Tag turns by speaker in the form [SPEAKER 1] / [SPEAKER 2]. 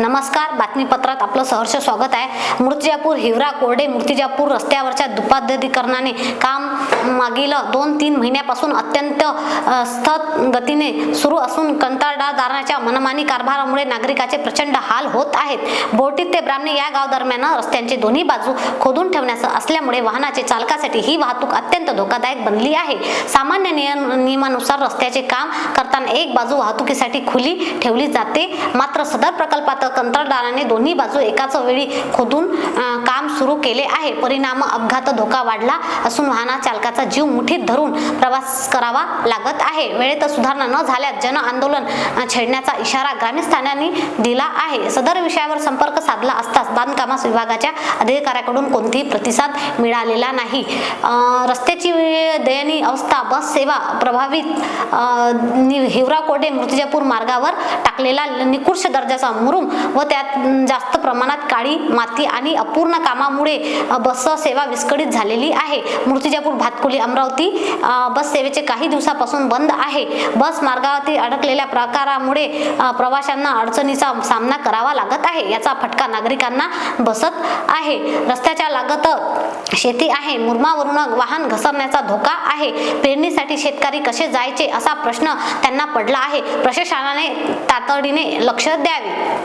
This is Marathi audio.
[SPEAKER 1] नमस्कार बातमीपत्रात आपलं सहर्ष स्वागत आहे. मूर्तिजापूर हिवरा कोरडे मूर्तिजापूर रस्त्यावरच्या दुपाधिकरणाने काम मागील दोन तीन महिन्यापासून अत्यंत स्थत गतीने सुरू असून कंत्राटदाराच्या मनमानी कारभारामुळे नागरिकाचे प्रचंड हाल होत आहेत. बोटीत ते ब्राह्मणे या गाव दरम्यान रस्त्यांची दोन्ही बाजू खोदून ठेवण्याचं असल्यामुळे वाहनाचे चालकासाठी ही वाहतूक अत्यंत धोकादायक बनली आहे. सामान्य नियमानुसार रस्त्याचे काम करताना एक बाजू वाहतुकीसाठी खुली ठेवली जाते. मात्र सदर प्रकल्पात कंत्राटदाराने दोन्ही बाजू एकाच वेळी खोदून काम सुरू केले आहे. परिणाम अपघात धोका वाढला असून वाहना चालकाचा जीव मुठीत धरून प्रवास करावा लागत आहे. वेळेत सुधारणा न झाल्यास जन आंदोलन छेडण्याचा इशारा ग्रामस्थांनी दिला आहे. सदर विषयावर संपर्क साधला असताच बांधकामास विभागाच्या अधिकाऱ्याकडून कोणतीही प्रतिसाद मिळालेला नाही. रस्त्याची दयनीय अवस्था बस सेवा प्रभावित नि- हिवरा कोडे मूर्तिजापूर मार्गावर टाकलेला निकृष्ट दर्जाचा मुरुम व त्यात जास्त प्रमाणात काळी माती आणि अपूर्ण कामामुळे बस सेवा विस्कळीत झालेली आहे. मूर्तिजापूर भातकुली अमरावती बस सेवेचे काही दिवसापासून बंद आहे. बस मार्गावरती अडकलेल्या प्रकारामुळे प्रवाशांना अडचणीचा सामना करावा लागत आहे. याचा फटका नागरिकांना बसत आहे. रस्त्याच्या लागत शेती आहे. मुरमावरून वाहन घसरण्याचा धोका आहे. पेरणीसाठी शेतकरी कसे जायचे असा प्रश्न त्यांना पडला आहे. प्रशासनाने तातडीने लक्ष द्यावे.